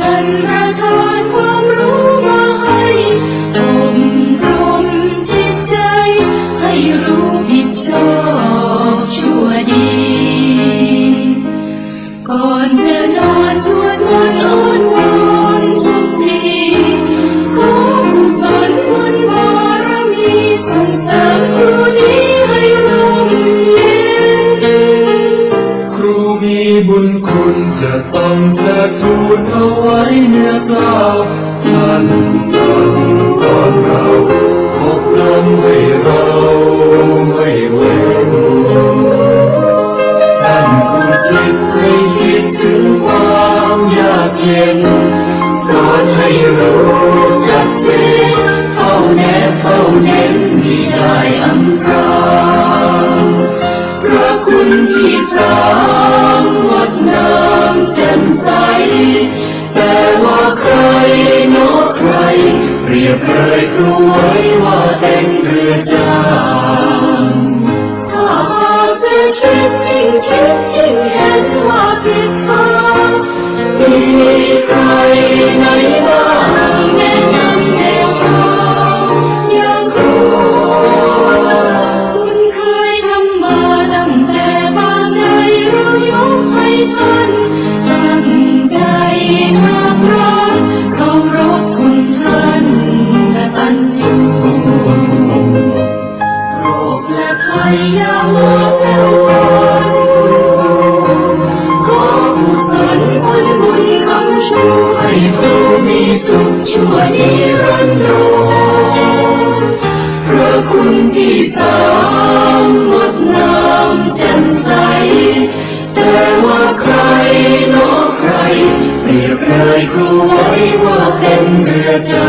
ท่านประทานความรู้มาให้ จะต้องเทิดทูนเอาไว้เนื้อกล้าวท่านสอนสอนเราอบรมให้เราไม่เว้นท่านอุทิศให้คิดถึงความยากเย็น สอนให้รู้ชัดเจนเฝ้าแนบเฝ้าเน้นมิได้อำพรางพระคุณที่สา จ้าถ้าหากจะคิดยิ่งคิดยิ่งเห็นว่าผิดทางมีใครไหนบ้าง ชูให้ครูมีสุขชั่วนิรันดรพระคุณที่สามงดงามแจ่มใส แต่ว่าใครนอใครเปรียบเลยครูไว้ว่าเป็นเรือจ้า